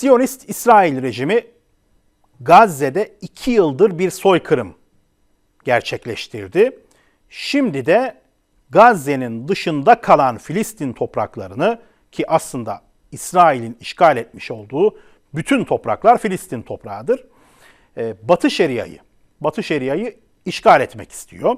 Siyonist İsrail rejimi Gazze'de iki yıldır bir soykırım gerçekleştirdi. Şimdi de Gazze'nin dışında kalan Filistin topraklarını ki aslında İsrail'in işgal etmiş olduğu bütün topraklar Filistin toprağıdır. Ee, Batı Şeria'yı, Batı Şeria'yı işgal etmek istiyor.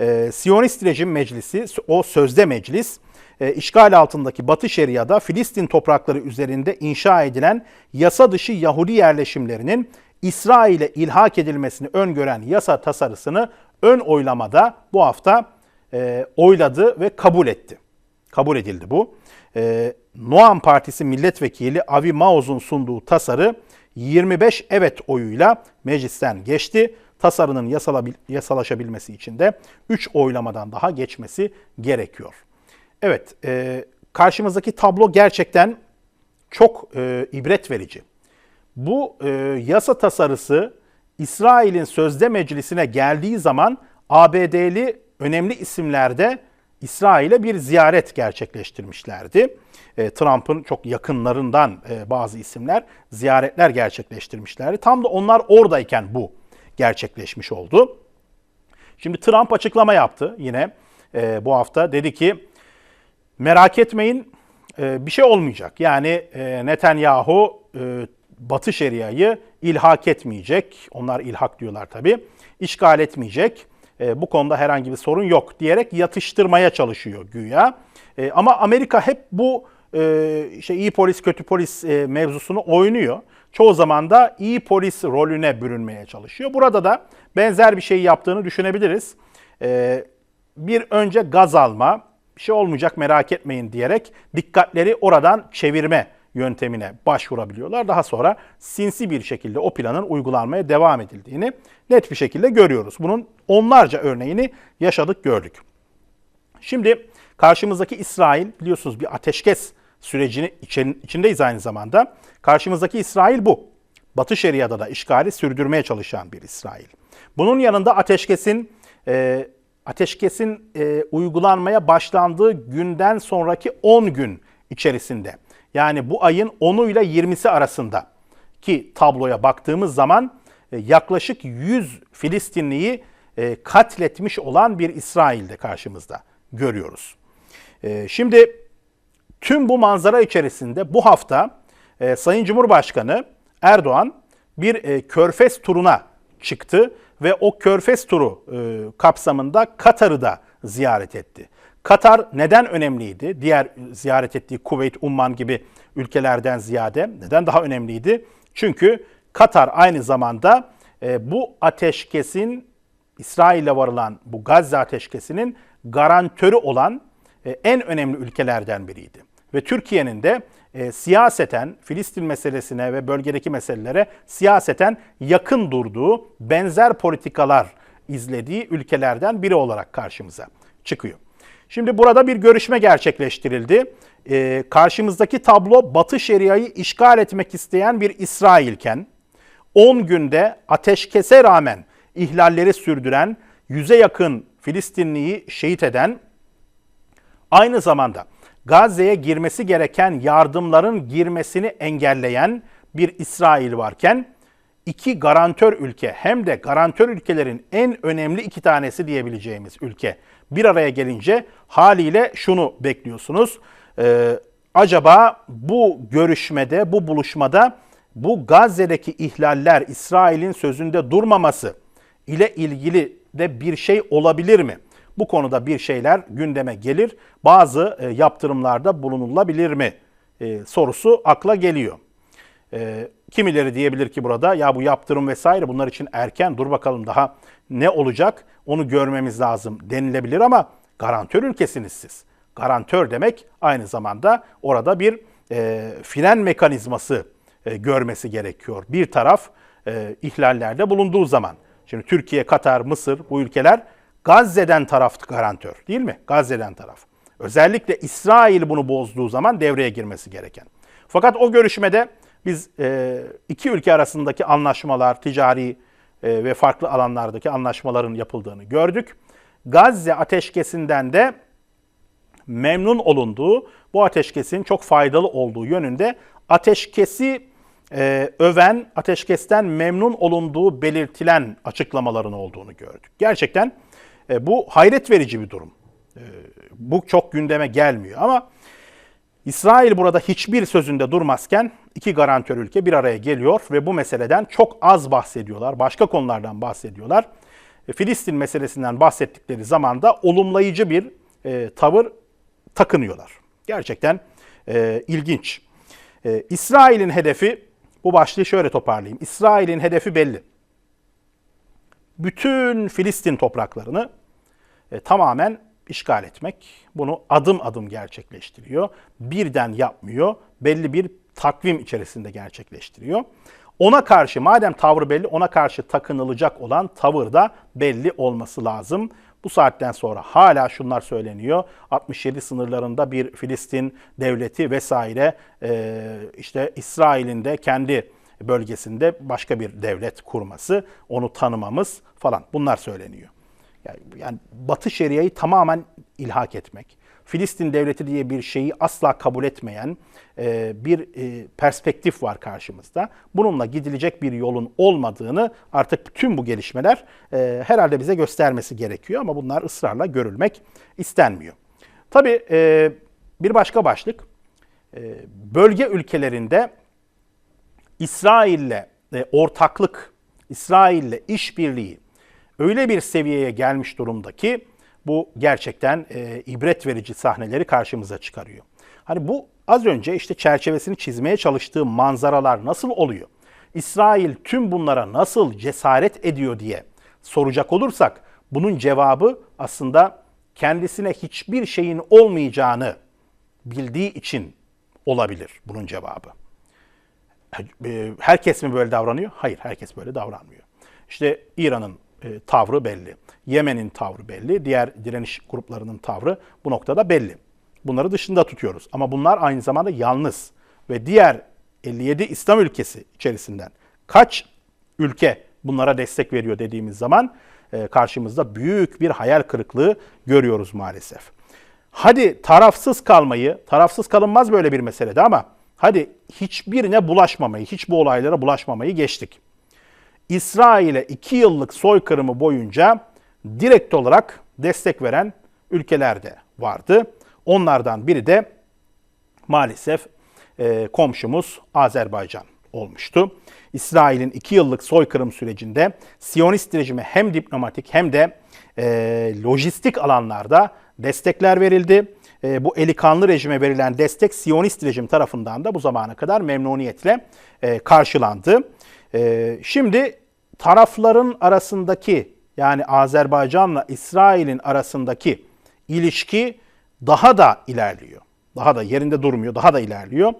Ee, Siyonist rejim meclisi, o sözde meclis, e, işgal altındaki Batı Şeria'da Filistin toprakları üzerinde inşa edilen yasa dışı Yahudi yerleşimlerinin İsrail'e ilhak edilmesini öngören yasa tasarısını ön oylamada bu hafta e, oyladı ve kabul etti. Kabul edildi bu. E, Noam Partisi milletvekili Avi Maoz'un sunduğu tasarı 25 evet oyuyla meclisten geçti. Tasarının yasalabil, yasalaşabilmesi için de 3 oylamadan daha geçmesi gerekiyor. Evet, e, karşımızdaki tablo gerçekten çok e, ibret verici. Bu e, yasa tasarısı İsrail'in sözde meclisine geldiği zaman ABD'li önemli isimlerde İsrail'e bir ziyaret gerçekleştirmişlerdi. E, Trump'ın çok yakınlarından e, bazı isimler ziyaretler gerçekleştirmişlerdi. Tam da onlar oradayken bu gerçekleşmiş oldu. Şimdi Trump açıklama yaptı yine e, bu hafta. Dedi ki merak etmeyin e, bir şey olmayacak. Yani e, Netanyahu e, Batı Şeria'yı ilhak etmeyecek. Onlar ilhak diyorlar tabii. İşgal etmeyecek. Bu konuda herhangi bir sorun yok diyerek yatıştırmaya çalışıyor güya. Ama Amerika hep bu işte iyi polis kötü polis mevzusunu oynuyor. Çoğu zaman da iyi polis rolüne bürünmeye çalışıyor. Burada da benzer bir şey yaptığını düşünebiliriz. Bir önce gaz alma, bir şey olmayacak merak etmeyin diyerek dikkatleri oradan çevirme yöntemine başvurabiliyorlar. Daha sonra sinsi bir şekilde o planın uygulanmaya devam edildiğini net bir şekilde görüyoruz. Bunun onlarca örneğini yaşadık, gördük. Şimdi karşımızdaki İsrail biliyorsunuz bir ateşkes sürecini içindeyiz aynı zamanda. Karşımızdaki İsrail bu. Batı Şeria'da da işgali sürdürmeye çalışan bir İsrail. Bunun yanında ateşkesin e, ateşkesin e, uygulanmaya başlandığı günden sonraki 10 gün içerisinde. Yani bu ayın 10'u ile 20'si arasında. Ki tabloya baktığımız zaman e, yaklaşık 100 Filistinliyi e, katletmiş olan bir İsrail'de karşımızda görüyoruz. E, şimdi tüm bu manzara içerisinde bu hafta Sayın Cumhurbaşkanı Erdoğan bir körfez turuna çıktı ve o körfez turu kapsamında Katar'ı da ziyaret etti. Katar neden önemliydi? Diğer ziyaret ettiği Kuveyt, Umman gibi ülkelerden ziyade neden daha önemliydi? Çünkü Katar aynı zamanda e, bu ateşkesin İsrail'e varılan bu Gazze ateşkesinin garantörü olan e, en önemli ülkelerden biriydi. Ve Türkiye'nin de e, siyaseten Filistin meselesine ve bölgedeki meselelere siyaseten yakın durduğu benzer politikalar izlediği ülkelerden biri olarak karşımıza çıkıyor. Şimdi burada bir görüşme gerçekleştirildi. Ee, karşımızdaki tablo Batı Şeria'yı işgal etmek isteyen bir İsrailken 10 günde ateşkese rağmen ihlalleri sürdüren, yüze yakın Filistinliyi şehit eden, aynı zamanda Gazze'ye girmesi gereken yardımların girmesini engelleyen bir İsrail varken iki garantör ülke hem de garantör ülkelerin en önemli iki tanesi diyebileceğimiz ülke bir araya gelince haliyle şunu bekliyorsunuz. Ee, acaba bu görüşmede, bu buluşmada bu Gazze'deki ihlaller, İsrail'in sözünde durmaması ile ilgili de bir şey olabilir mi? Bu konuda bir şeyler gündeme gelir. Bazı e, yaptırımlarda bulunulabilir mi? E, sorusu akla geliyor. E, kimileri diyebilir ki burada ya bu yaptırım vesaire bunlar için erken dur bakalım daha ne olacak onu görmemiz lazım denilebilir ama garantör ülkesiniz siz. Garantör demek aynı zamanda orada bir e, fren mekanizması e, görmesi gerekiyor. Bir taraf e, ihlallerde bulunduğu zaman. Şimdi Türkiye, Katar, Mısır bu ülkeler Gazze'den taraf garantör değil mi? Gazze'den taraf. Özellikle İsrail bunu bozduğu zaman devreye girmesi gereken. Fakat o görüşmede biz e, iki ülke arasındaki anlaşmalar, ticari e, ve farklı alanlardaki anlaşmaların yapıldığını gördük. Gazze ateşkesinden de memnun olunduğu, bu ateşkesin çok faydalı olduğu yönünde ateşkesi e, öven, ateşkesten memnun olunduğu belirtilen açıklamaların olduğunu gördük. Gerçekten e, bu hayret verici bir durum. E, bu çok gündeme gelmiyor ama İsrail burada hiçbir sözünde durmazken iki garantör ülke bir araya geliyor ve bu meseleden çok az bahsediyorlar. Başka konulardan bahsediyorlar. E, Filistin meselesinden bahsettikleri zaman da olumlayıcı bir e, tavır takınıyorlar. Gerçekten e, ilginç. E, İsrail'in hedefi, bu başlığı şöyle toparlayayım. İsrail'in hedefi belli. Bütün Filistin topraklarını e, tamamen işgal etmek. Bunu adım adım gerçekleştiriyor. Birden yapmıyor. Belli bir takvim içerisinde gerçekleştiriyor. Ona karşı madem tavrı belli ona karşı takınılacak olan tavır da belli olması lazım. Bu saatten sonra hala şunlar söyleniyor. 67 sınırlarında bir Filistin devleti vesaire e, işte İsrail'in de kendi bölgesinde başka bir devlet kurması, onu tanımamız falan bunlar söyleniyor. Yani, yani Batı Şeria'yı tamamen ilhak etmek, Filistin devleti diye bir şeyi asla kabul etmeyen e, bir e, perspektif var karşımızda. Bununla gidilecek bir yolun olmadığını artık tüm bu gelişmeler e, herhalde bize göstermesi gerekiyor ama bunlar ısrarla görülmek istenmiyor. Tabii e, bir başka başlık, e, bölge ülkelerinde İsrail'le e, ortaklık, İsrail'le işbirliği öyle bir seviyeye gelmiş durumda ki bu gerçekten e, ibret verici sahneleri karşımıza çıkarıyor. Hani bu az önce işte çerçevesini çizmeye çalıştığı manzaralar nasıl oluyor? İsrail tüm bunlara nasıl cesaret ediyor diye soracak olursak bunun cevabı aslında kendisine hiçbir şeyin olmayacağını bildiği için olabilir bunun cevabı. E, herkes mi böyle davranıyor? Hayır, herkes böyle davranmıyor. İşte İran'ın e, tavrı belli. Yemen'in tavrı belli. Diğer direniş gruplarının tavrı bu noktada belli. Bunları dışında tutuyoruz. Ama bunlar aynı zamanda yalnız. Ve diğer 57 İslam ülkesi içerisinden kaç ülke bunlara destek veriyor dediğimiz zaman e, karşımızda büyük bir hayal kırıklığı görüyoruz maalesef. Hadi tarafsız kalmayı, tarafsız kalınmaz böyle bir meselede ama hadi hiçbirine bulaşmamayı, hiç bu olaylara bulaşmamayı geçtik. İsrail'e iki yıllık soykırımı boyunca direkt olarak destek veren ülkeler de vardı. Onlardan biri de maalesef e, komşumuz Azerbaycan olmuştu. İsrail'in iki yıllık soykırım sürecinde Siyonist rejime hem diplomatik hem de e, lojistik alanlarda destekler verildi. E, bu eli kanlı rejime verilen destek Siyonist rejim tarafından da bu zamana kadar memnuniyetle e, karşılandı. E, şimdi tarafların arasındaki yani Azerbaycan'la İsrail'in arasındaki ilişki daha da ilerliyor. Daha da yerinde durmuyor, daha da ilerliyor.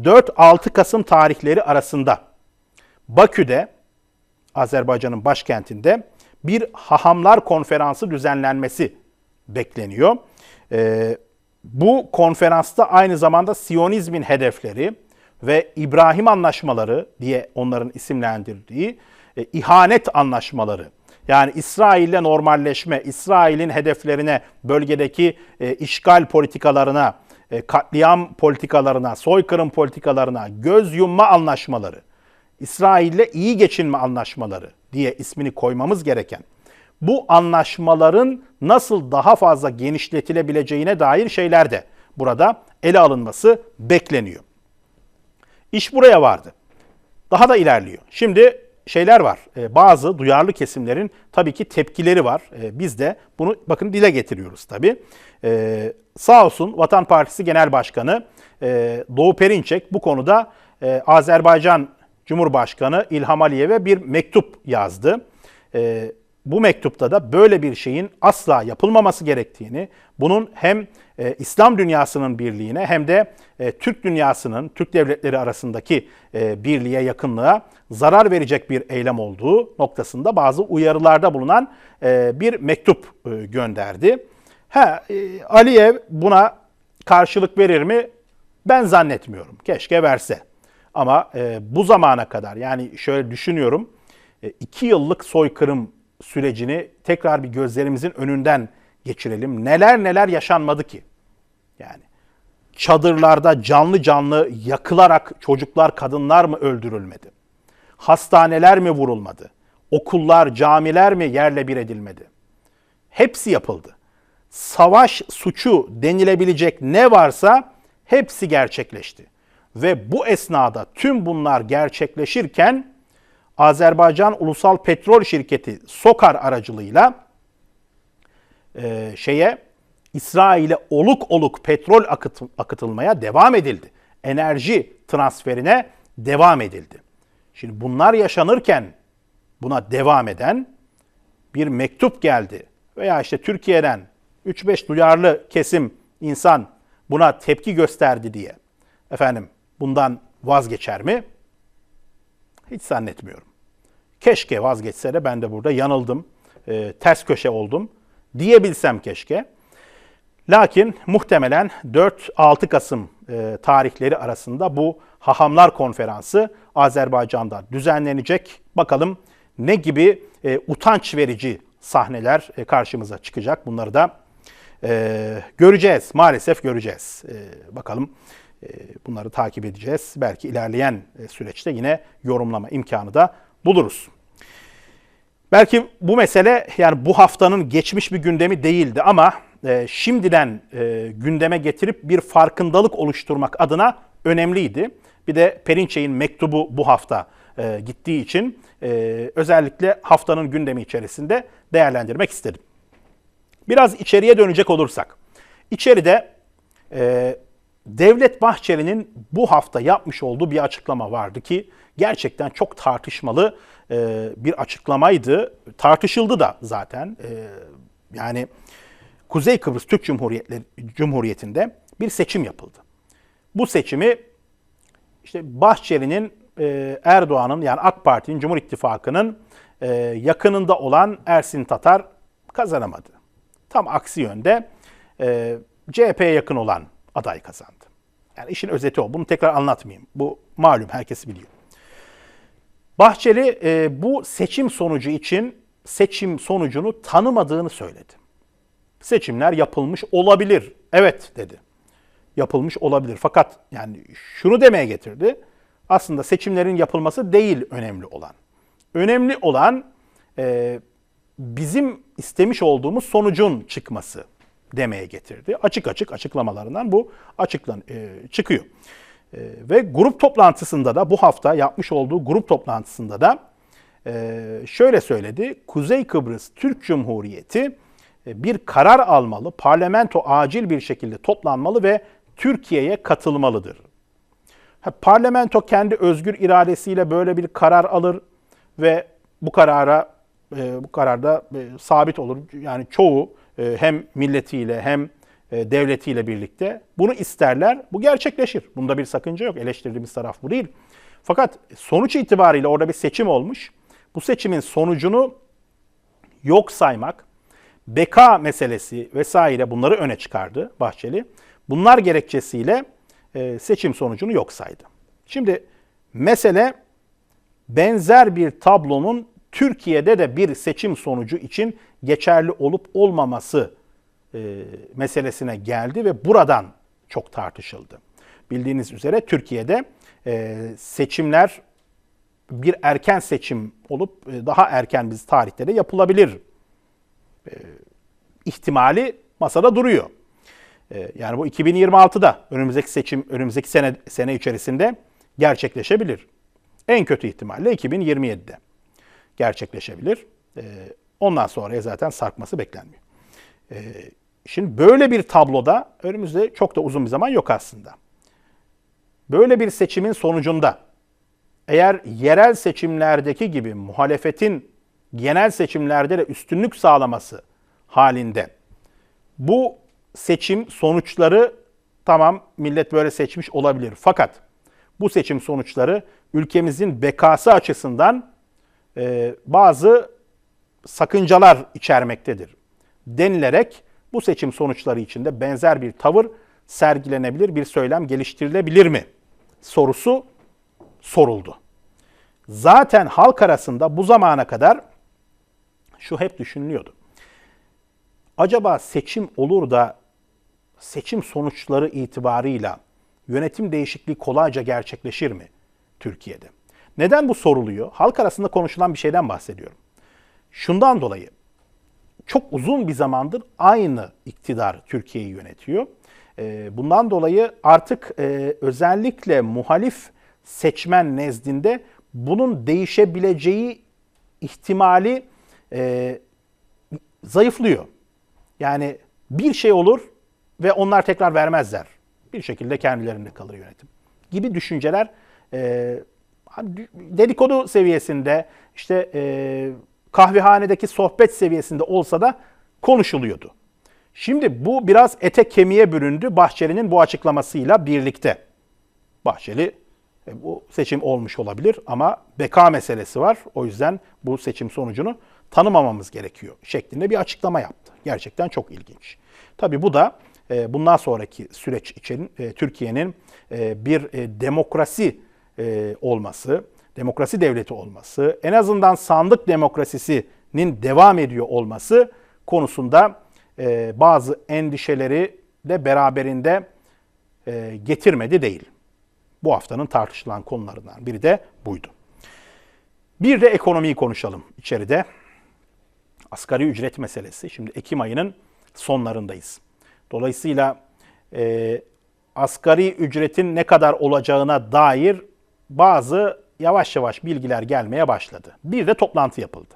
4-6 Kasım tarihleri arasında Bakü'de, Azerbaycan'ın başkentinde bir hahamlar konferansı düzenlenmesi bekleniyor. Ee, bu konferansta aynı zamanda Siyonizmin hedefleri ve İbrahim anlaşmaları diye onların isimlendirdiği e, ihanet anlaşmaları. Yani İsrail'le normalleşme, İsrail'in hedeflerine, bölgedeki e, işgal politikalarına, e, katliam politikalarına, soykırım politikalarına göz yumma anlaşmaları, İsrail'le iyi geçinme anlaşmaları diye ismini koymamız gereken bu anlaşmaların nasıl daha fazla genişletilebileceğine dair şeyler de burada ele alınması bekleniyor. İş buraya vardı. Daha da ilerliyor. Şimdi şeyler var. E, bazı duyarlı kesimlerin tabii ki tepkileri var. E, biz de bunu bakın dile getiriyoruz tabii. E, sağ olsun Vatan Partisi Genel Başkanı Doğu Perinçek bu konuda Azerbaycan Cumhurbaşkanı İlham Aliyev'e bir mektup yazdı. E, bu mektupta da böyle bir şeyin asla yapılmaması gerektiğini, bunun hem e, İslam dünyasının birliğine hem de e, Türk dünyasının, Türk devletleri arasındaki e, birliğe, yakınlığa zarar verecek bir eylem olduğu noktasında bazı uyarılarda bulunan e, bir mektup e, gönderdi. Ha, e, Aliyev buna karşılık verir mi? Ben zannetmiyorum. Keşke verse. Ama e, bu zamana kadar yani şöyle düşünüyorum. E, iki yıllık soykırım sürecini tekrar bir gözlerimizin önünden geçirelim. Neler neler yaşanmadı ki? Yani çadırlarda canlı canlı yakılarak çocuklar, kadınlar mı öldürülmedi? Hastaneler mi vurulmadı? Okullar, camiler mi yerle bir edilmedi? Hepsi yapıldı. Savaş suçu denilebilecek ne varsa hepsi gerçekleşti. Ve bu esnada tüm bunlar gerçekleşirken Azerbaycan Ulusal Petrol Şirketi SOKAR aracılığıyla e, şeye İsrail'e oluk oluk petrol akıt, akıtılmaya devam edildi. Enerji transferine devam edildi. Şimdi bunlar yaşanırken buna devam eden bir mektup geldi. Veya işte Türkiye'den 3-5 duyarlı kesim insan buna tepki gösterdi diye. Efendim bundan vazgeçer mi? Hiç zannetmiyorum. Keşke vazgeçse de ben de burada yanıldım, e, ters köşe oldum diyebilsem keşke. Lakin muhtemelen 4-6 Kasım e, tarihleri arasında bu Hahamlar Konferansı Azerbaycan'da düzenlenecek. Bakalım ne gibi e, utanç verici sahneler e, karşımıza çıkacak. Bunları da e, göreceğiz. Maalesef göreceğiz. E, bakalım e, bunları takip edeceğiz. Belki ilerleyen e, süreçte yine yorumlama imkanı da buluruz. Belki bu mesele yani bu haftanın geçmiş bir gündemi değildi ama e, şimdiden e, gündeme getirip bir farkındalık oluşturmak adına önemliydi. Bir de Perinçey'in mektubu bu hafta e, gittiği için e, özellikle haftanın gündemi içerisinde değerlendirmek istedim. Biraz içeriye dönecek olursak, içeride e, Devlet Bahçeli'nin bu hafta yapmış olduğu bir açıklama vardı ki gerçekten çok tartışmalı e, bir açıklamaydı. Tartışıldı da zaten. E, yani Kuzey Kıbrıs Türk Cumhuriyetleri, Cumhuriyeti'nde bir seçim yapıldı. Bu seçimi işte Bahçeli'nin, e, Erdoğan'ın yani AK Parti'nin, Cumhur İttifakı'nın yakınında olan Ersin Tatar kazanamadı. Tam aksi yönde CHP'ye yakın olan aday kazandı. Yani işin özeti o. Bunu tekrar anlatmayayım. Bu malum herkes biliyor. Bahçeli e, bu seçim sonucu için seçim sonucunu tanımadığını söyledi. Seçimler yapılmış olabilir. Evet dedi. Yapılmış olabilir. Fakat yani şunu demeye getirdi. Aslında seçimlerin yapılması değil önemli olan. Önemli olan e, bizim istemiş olduğumuz sonucun çıkması demeye getirdi. Açık açık açıklamalarından bu açıklan e, çıkıyor. E, ve grup toplantısında da bu hafta yapmış olduğu grup toplantısında da e, şöyle söyledi. Kuzey Kıbrıs Türk Cumhuriyeti e, bir karar almalı, parlamento acil bir şekilde toplanmalı ve Türkiye'ye katılmalıdır. Ha, parlamento kendi özgür iradesiyle böyle bir karar alır ve bu karara e, bu kararda e, sabit olur. Yani çoğu hem milletiyle hem e, devletiyle birlikte bunu isterler. Bu gerçekleşir. Bunda bir sakınca yok. Eleştirdiğimiz taraf bu değil. Fakat sonuç itibariyle orada bir seçim olmuş. Bu seçimin sonucunu yok saymak, beka meselesi vesaire bunları öne çıkardı Bahçeli. Bunlar gerekçesiyle e, seçim sonucunu yok saydı. Şimdi mesele benzer bir tablonun Türkiye'de de bir seçim sonucu için geçerli olup olmaması e, meselesine geldi ve buradan çok tartışıldı. Bildiğiniz üzere Türkiye'de e, seçimler bir erken seçim olup e, daha erken biz tarihte de yapılabilir e, ihtimali masada duruyor. E, yani bu 2026'da önümüzdeki seçim önümüzdeki sene sene içerisinde gerçekleşebilir. En kötü ihtimalle 2027'de gerçekleşebilir. E, ondan sonra zaten sarkması beklenmiyor. E, şimdi böyle bir tabloda önümüzde çok da uzun bir zaman yok aslında. Böyle bir seçimin sonucunda eğer yerel seçimlerdeki gibi muhalefetin genel seçimlerde de üstünlük sağlaması halinde bu seçim sonuçları tamam millet böyle seçmiş olabilir. Fakat bu seçim sonuçları ülkemizin bekası açısından e, bazı sakıncalar içermektedir denilerek bu seçim sonuçları içinde benzer bir tavır sergilenebilir, bir söylem geliştirilebilir mi? Sorusu soruldu. Zaten halk arasında bu zamana kadar şu hep düşünülüyordu. Acaba seçim olur da seçim sonuçları itibarıyla yönetim değişikliği kolayca gerçekleşir mi Türkiye'de? Neden bu soruluyor? Halk arasında konuşulan bir şeyden bahsediyorum. Şundan dolayı çok uzun bir zamandır aynı iktidar Türkiye'yi yönetiyor. Ee, Bundan dolayı artık e, özellikle muhalif seçmen nezdinde bunun değişebileceği ihtimali e, zayıflıyor. Yani bir şey olur ve onlar tekrar vermezler. Bir şekilde kendilerinde kalır yönetim. Gibi düşünceler e, dedikodu seviyesinde işte e, kahvehanedeki sohbet seviyesinde olsa da konuşuluyordu. Şimdi bu biraz ete kemiğe büründü Bahçeli'nin bu açıklamasıyla birlikte. Bahçeli e, bu seçim olmuş olabilir ama beka meselesi var. O yüzden bu seçim sonucunu tanımamamız gerekiyor şeklinde bir açıklama yaptı. Gerçekten çok ilginç. Tabii bu da e, bundan sonraki süreç için e, Türkiye'nin e, bir demokrasi e, olması, demokrasi devleti olması, en azından sandık demokrasisinin devam ediyor olması konusunda e, bazı endişeleri de beraberinde e, getirmedi değil. Bu haftanın tartışılan konularından biri de buydu. Bir de ekonomiyi konuşalım içeride. Asgari ücret meselesi. Şimdi Ekim ayının sonlarındayız. Dolayısıyla e, asgari ücretin ne kadar olacağına dair bazı yavaş yavaş bilgiler gelmeye başladı. Bir de toplantı yapıldı.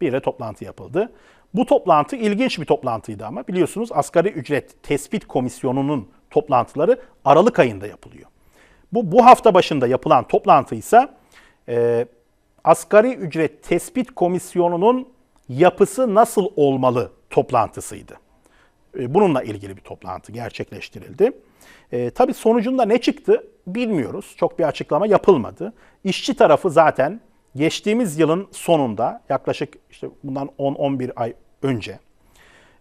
Bir de toplantı yapıldı. Bu toplantı ilginç bir toplantıydı ama biliyorsunuz asgari ücret tespit komisyonunun toplantıları Aralık ayında yapılıyor. Bu bu hafta başında yapılan toplantı ise e, asgari ücret tespit komisyonunun yapısı nasıl olmalı toplantısıydı. E, bununla ilgili bir toplantı gerçekleştirildi. E, tabii sonucunda ne çıktı bilmiyoruz. Çok bir açıklama yapılmadı. İşçi tarafı zaten geçtiğimiz yılın sonunda yaklaşık işte bundan 10-11 ay önce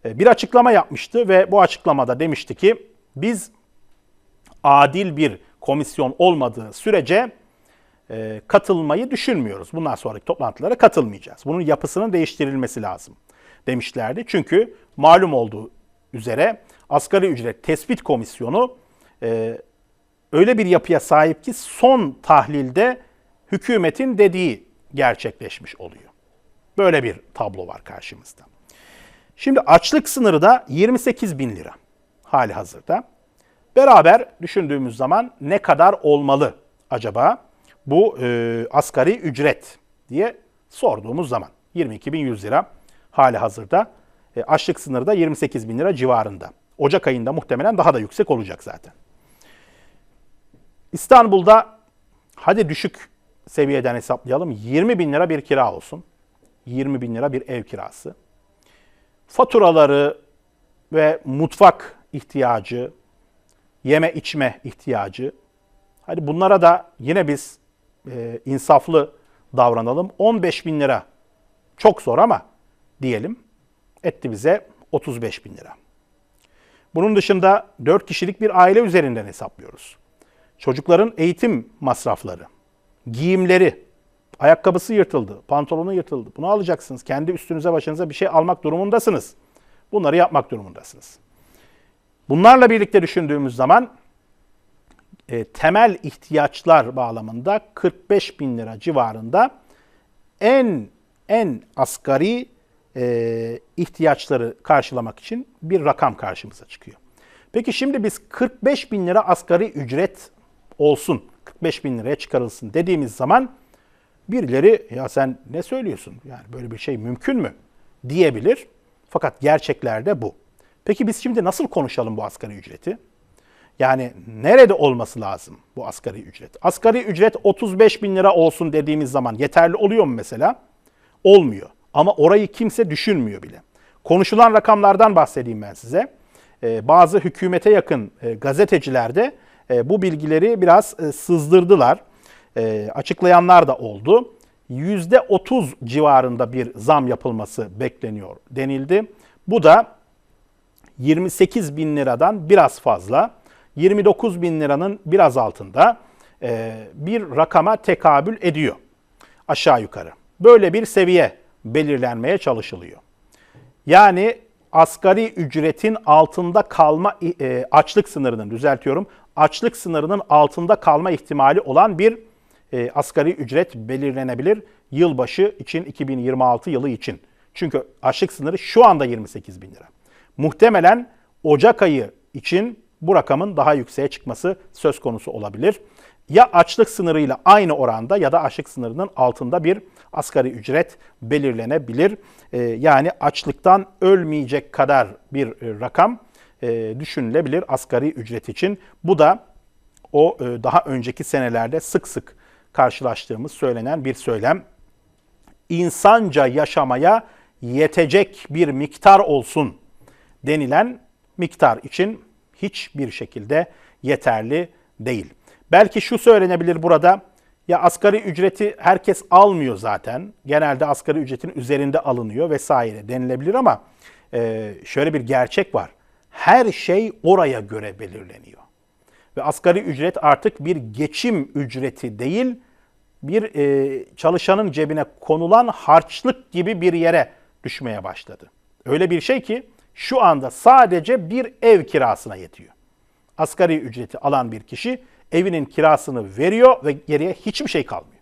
e, bir açıklama yapmıştı ve bu açıklamada demişti ki biz adil bir komisyon olmadığı sürece e, katılmayı düşünmüyoruz. Bundan sonraki toplantılara katılmayacağız. Bunun yapısının değiştirilmesi lazım demişlerdi. Çünkü malum olduğu üzere asgari ücret tespit komisyonu e, öyle bir yapıya sahip ki son tahlilde hükümetin dediği gerçekleşmiş oluyor. Böyle bir tablo var karşımızda. Şimdi açlık sınırı da 28 bin lira hali hazırda. Beraber düşündüğümüz zaman ne kadar olmalı acaba bu e, asgari ücret diye sorduğumuz zaman 22.100 lira hali hazırda. E, açlık sınırı da 28 bin lira civarında. Ocak ayında muhtemelen daha da yüksek olacak zaten. İstanbul'da hadi düşük seviyeden hesaplayalım 20 bin lira bir kira olsun. 20 bin lira bir ev kirası. Faturaları ve mutfak ihtiyacı, yeme içme ihtiyacı. Hadi bunlara da yine biz e, insaflı davranalım. 15 bin lira çok zor ama diyelim etti bize 35 bin lira. Bunun dışında 4 kişilik bir aile üzerinden hesaplıyoruz. Çocukların eğitim masrafları, giyimleri, ayakkabısı yırtıldı, pantolonu yırtıldı. Bunu alacaksınız. Kendi üstünüze başınıza bir şey almak durumundasınız. Bunları yapmak durumundasınız. Bunlarla birlikte düşündüğümüz zaman e, temel ihtiyaçlar bağlamında 45 bin lira civarında en en asgari e, ihtiyaçları karşılamak için bir rakam karşımıza çıkıyor. Peki şimdi biz 45 bin lira asgari ücret olsun, 45 bin liraya çıkarılsın dediğimiz zaman birileri ya sen ne söylüyorsun? Yani böyle bir şey mümkün mü? diyebilir. Fakat gerçeklerde bu. Peki biz şimdi nasıl konuşalım bu asgari ücreti? Yani nerede olması lazım bu asgari ücret? Asgari ücret 35 bin lira olsun dediğimiz zaman yeterli oluyor mu mesela? Olmuyor. Ama orayı kimse düşünmüyor bile. Konuşulan rakamlardan bahsedeyim ben size. Ee, bazı hükümete yakın e, gazeteciler de e, bu bilgileri biraz e, sızdırdılar. E, açıklayanlar da oldu. %30 civarında bir zam yapılması bekleniyor denildi. Bu da 28 bin liradan biraz fazla, 29 bin liranın biraz altında bir rakama tekabül ediyor aşağı yukarı. Böyle bir seviye belirlenmeye çalışılıyor. Yani asgari ücretin altında kalma e, açlık sınırının düzeltiyorum. Açlık sınırının altında kalma ihtimali olan bir e, asgari ücret belirlenebilir yılbaşı için 2026 yılı için. Çünkü açlık sınırı şu anda 28 bin lira. Muhtemelen Ocak ayı için bu rakamın daha yükseğe çıkması söz konusu olabilir. Ya açlık sınırıyla aynı oranda ya da açlık sınırının altında bir asgari ücret belirlenebilir. Ee, yani açlıktan ölmeyecek kadar bir e, rakam e, düşünülebilir asgari ücret için. Bu da o e, daha önceki senelerde sık sık karşılaştığımız söylenen bir söylem. İnsanca yaşamaya yetecek bir miktar olsun denilen miktar için hiçbir şekilde yeterli değil. Belki şu söylenebilir burada. Ya asgari ücreti herkes almıyor zaten. Genelde asgari ücretin üzerinde alınıyor vesaire denilebilir ama e, şöyle bir gerçek var. Her şey oraya göre belirleniyor. Ve asgari ücret artık bir geçim ücreti değil, bir e, çalışanın cebine konulan harçlık gibi bir yere düşmeye başladı. Öyle bir şey ki şu anda sadece bir ev kirasına yetiyor. Asgari ücreti alan bir kişi evinin kirasını veriyor ve geriye hiçbir şey kalmıyor.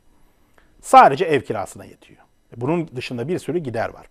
Sadece ev kirasına yetiyor. Bunun dışında bir sürü gider var.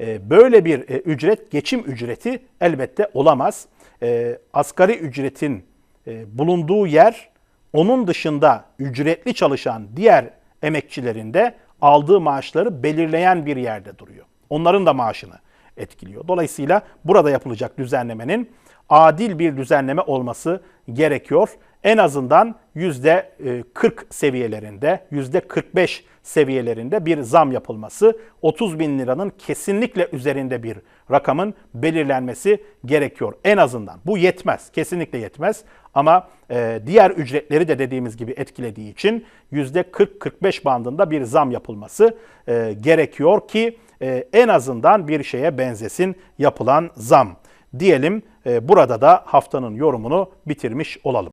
Ee, böyle bir e, ücret, geçim ücreti elbette olamaz. Ee, asgari ücretin e, bulunduğu yer, onun dışında ücretli çalışan diğer emekçilerin de aldığı maaşları belirleyen bir yerde duruyor. Onların da maaşını etkiliyor. Dolayısıyla burada yapılacak düzenlemenin adil bir düzenleme olması gerekiyor. En azından %40 seviyelerinde, %45 seviyelerinde bir zam yapılması, 30 bin liranın kesinlikle üzerinde bir rakamın belirlenmesi gerekiyor. En azından bu yetmez, kesinlikle yetmez ama e, diğer ücretleri de dediğimiz gibi etkilediği için %40-45 bandında bir zam yapılması e, gerekiyor ki e, en azından bir şeye benzesin yapılan zam diyelim. E, burada da haftanın yorumunu bitirmiş olalım.